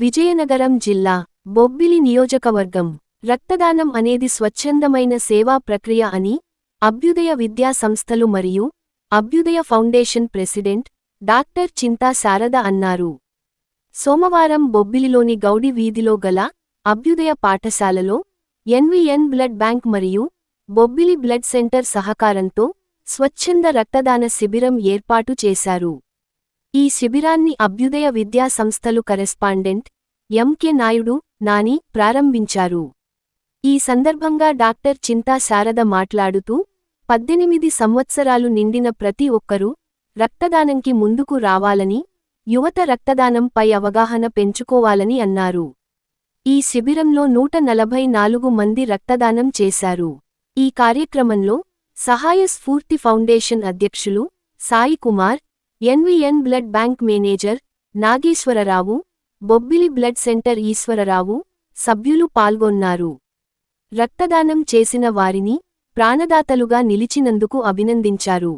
విజయనగరం జిల్లా బొబ్బిలి నియోజకవర్గం రక్తదానం అనేది స్వచ్ఛందమైన సేవా ప్రక్రియ అని అభ్యుదయ విద్యా సంస్థలు మరియు Abhyudaya foundation president doctor Chinta Sarada అన్నారు. సోమవారం బొబ్బిలిలోని గౌడి వీధిలో గల అభ్యుదయ పాఠశాలలో ఎన్విఎన్ బ్లడ్ బ్యాంక్ మరియు బొబ్బిలి బ్లడ్ సెంటర్ సహకారంతో స్వచ్ఛంద రక్తదాన శిబిరం ఏర్పాటు చేశారు. ఈ శిబిరాన్ని అభ్యుదయ విద్యా సంస్థలు కరెస్పాండెంట్ ఎంకే నాయుడు నాని ప్రారంభించారు. ఈ సందర్భంగా డాక్టర్ చింతా శారద మాట్లాడుతూ పద్దెనిమిది సంవత్సరాలు నిండిన ప్రతి ఒక్కరూ రక్తదానంకి ముందుకు రావాలని యువత రక్తదానంపై అవగాహన పెంచుకోవాలని అన్నారు. ఈ శిబిరంలో నూట నలభై నాలుగు మంది రక్తదానం చేశారు. ఈ కార్యక్రమంలో సహాయ స్ఫూర్తి ఫౌండేషన్ అధ్యక్షులు Sai Kumar NVN blood bank manager Nageswararao Bobbili blood centre Eswararao సభ్యులు పాల్గొన్నారు. రక్తదానం చేసిన వారిని ప్రాణదాతలుగా నిలిచినందుకు అభినందించారు.